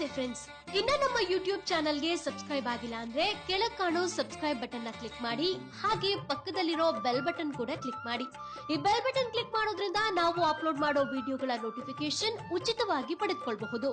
ನಮಸ್ತೆ ಫ್ರೆಂಡ್ಸ್ ಇನ್ನ ನಮ್ಮ ಯೂಟ್ಯೂಬ್ ಚಾನಲ್ಗೆ ಸಬ್ಸ್ಕ್ರೈಬ್ ಆಗಿಲ್ಲ ಅಂದ್ರೆ ಕೆಳಗ್ ಕಾಣೋ ಸಬ್ಸ್ಕ್ರೈಬ್ ಬಟನ್ನ ಕ್ಲಿಕ್ ಮಾಡಿ, ಹಾಗೆ ಪಕ್ಕದಲ್ಲಿರೋ ಬೆಲ್ ಬಟನ್ ಕೂಡ ಕ್ಲಿಕ್ ಮಾಡಿ. ಈ ಬೆಲ್ ಬಟನ್ ಕ್ಲಿಕ್ ಮಾಡೋದ್ರಿಂದ ನಾವು ಅಪ್ಲೋಡ್ ಮಾಡೋ ವಿಡಿಯೋಗಳ ನೋಟಿಫಿಕೇಶನ್ ಉಚಿತವಾಗಿ ಪಡೆದುಕೊಳ್ಳಬಹುದು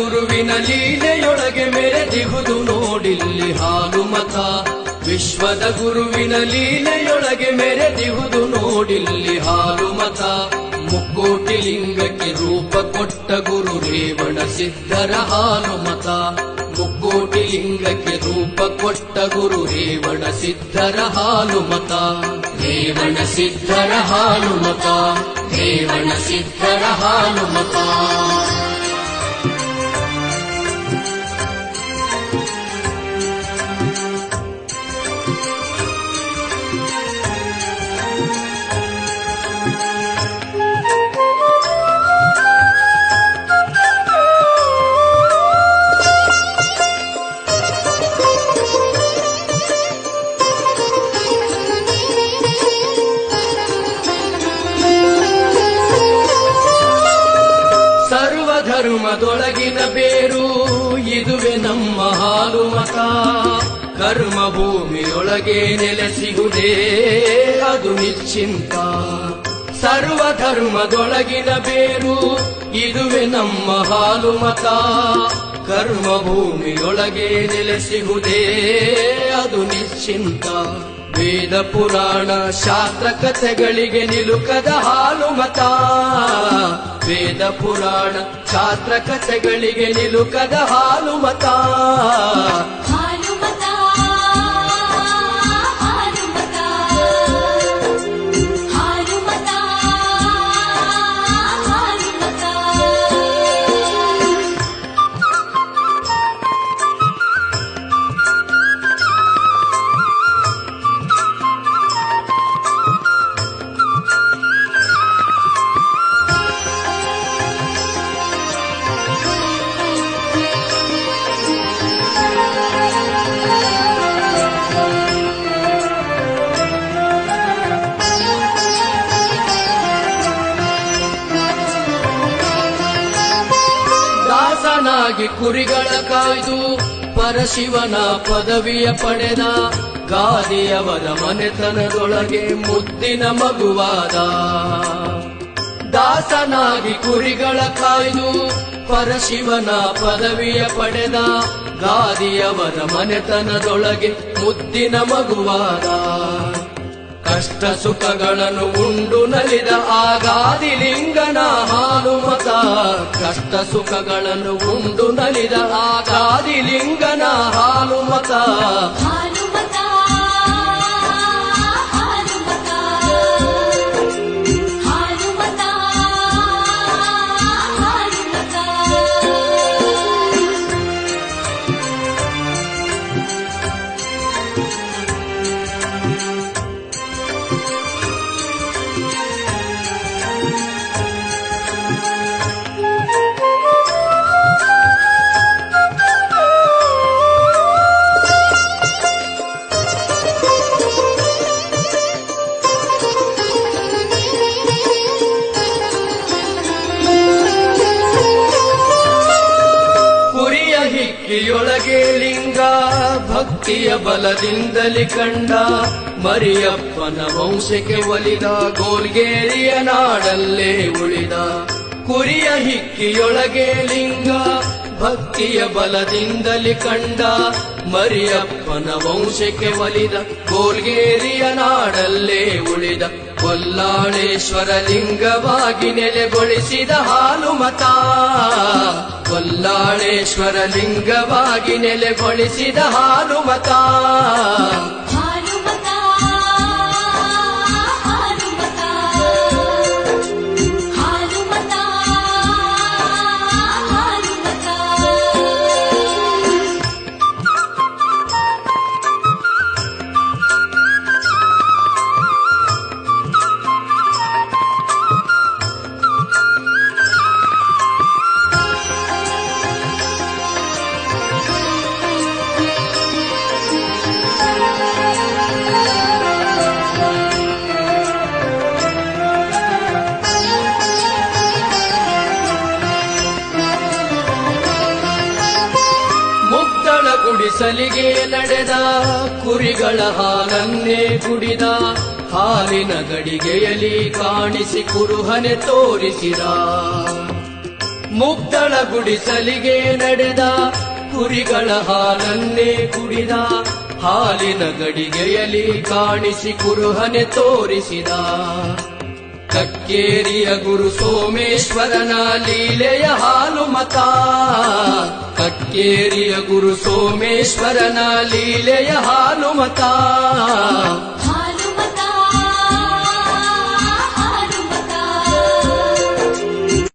ಗುರುವಿನ ಲೀಲೆಯೊಳಗೆ ಮೆರೆದಿಹುದು ನೋಡಿಲ್ಲಿ ಹಾನುಮತ ವಿಶ್ವದ ಗುರುವಿನ ಲೀಲೆಯೊಳಗೆ ಮೆರೆದಿಹುದು ನೋಡಿಲ್ಲಿ ಹಾನುಮತ ಮುಕ್ಕೋಟಿ ಲಿಂಗಕ್ಕೆ ರೂಪ ಕೊಟ್ಟ ಗುರು ರೇವಣ ಸಿದ್ಧರ ಹಾಲು ಮತ ಮುಕ್ಕೋಟಿ ಲಿಂಗಕ್ಕೆ ರೂಪ ಕೊಟ್ಟ ಗುರು ರೇವಣ ಸಿದ್ಧರ ಹಾಲು ಮತ ರೇವಣ ಸಿದ್ಧರ ಹಾಲು ಮತ ರೇವಣ ಸಿದ್ಧರ ಹಾನುಮತ ಸರ್ವಧರ್ಮದೊಳಗಿನ ಬೇರು, ಇದುವೆ ನಮ್ಮ ಹಾಲು ಮತ ಕರ್ಮ ಭೂಮಿಯೊಳಗೆ ನೆಲೆಸಿಗುವುದೇ ಅದು ನಿಶ್ಚಿಂತ. ಸರ್ವಧರ್ಮದೊಳಗಿನ ಬೇರು, ಇದುವೆ ನಮ್ಮ ಹಾಲು ಮತ ಕರ್ಮ ಭೂಮಿಯೊಳಗೆ ನೆಲೆಸಿಗುವುದೇ ಅದು ನಿಶ್ಚಿಂತ. ವೇದ ಪುರಾಣ ಶಾಸ್ತ್ರ ಕಥೆಗಳಿಗೆ ನಿಲುಕದ ಹಾಲು ಮತ ವೇದ ಪುರಾಣ ಶಾಸ್ತ್ರ ಕಥೆಗಳಿಗೆ ನಿಲುಕದ ಹಾಲು ಮತ ದಾಸನಾಗಿ ಕುರಿಗಳ ಕಾಯ್ದು ಪರಶಿವನ ಪದವಿಯ ಪಡೆದ ಗಾದಿಯವರ ಮನೆತನದೊಳಗೆ ಮುದ್ದಿನ ಮಗುವಾದ. ದಾಸನಾಗಿ ಕುರಿಗಳ ಕಾಯ್ದು ಪರಶಿವನ ಪದವಿಯ ಪಡೆದ ಗಾದಿಯವರ ಮನೆತನದೊಳಗೆ ಮುದ್ದಿನ ಮಗುವಾದ. ಕಷ್ಟ ಸುಖಗಳನ್ನು ಉಂಡು ನಲಿದ ಆಗಾದಿ ಲಿಂಗನ ಹಾನುಮತ ಕಷ್ಟ ಸುಖಗಳನ್ನು ಉಂಡು ನಲಿದ ಆಗಾದಿ ಲಿಂಗನ ಹಾನುಮತ ಹಿಕ್ಕಿಯೊಳಗೆ ಲಿಂಗ, ಭಕ್ತಿಯ ಬಲದಿಂದಲಿ ಕಂಡ ಮರಿಯಪ್ಪನ ವಂಶಕ್ಕೆ ಒಲಿದ ಗೋಲ್ಗೇರಿಯ ನಾಡಲ್ಲೇ ಉಳಿದ ಕುರಿಯ ಹಿಕ್ಕಿಯೊಳಗೆ ಲಿಂಗ, ಭಕ್ತಿಯ ಬಲದಿಂದಲಿ ಕಂಡ ಮರಿಯಪ್ಪನ ವಂಶಕ್ಕೆ ಒಲಿದ ಗೋಲ್ಗೇರಿಯ ನಾಡಲ್ಲೇ ಉಳಿದ ಕೊಲ್ಲಾಳೇಶ್ವರ ಲಿಂಗವಾಗಿ ನೆಲೆಗೊಳಿಸಿದ ಹಾಲು ಮತ ಕೊಲ್ಲಾಳೇಶ್ವರ ಲಿಂಗವಾಗಿ ನೆಲೆಗೊಳಿಸಿದ ಹಾಲು ಮತ ಗುಡಿಸಲಿಗೆ ನಡೆದ ಕುರಿಗಳ ಹಾಲನ್ನೇ ಕುಡಿದ ಹಾಲಿನ ಗಡಿಗೆಯಲಿ ಕಾಣಿಸಿ ಕುರುಹನೆ ತೋರಿಸಿದ. ಮುಗ್ದಳ ಗುಡಿಸಲಿಗೆ ನಡೆದ ಕುರಿಗಳ ಹಾಲನ್ನೇ ಕುಡಿದ ಹಾಲಿನ ಗಡಿಗೆಯಲಿ ಕಾಣಿಸಿ ಕುರುಹನೆ ತೋರಿಸಿದ. ಕಕ್ಕೇರಿಯ ಗುರು ಸೋಮೇಶ್ವರನ ಲೀಲೆಯ ಹಾಲು ಮತ ಕಕ್ಕೇರಿಯ ಗುರು ಸೋಮೇಶ್ವರನ ಲೀಲೆಯ ಹಾಲು ಮತ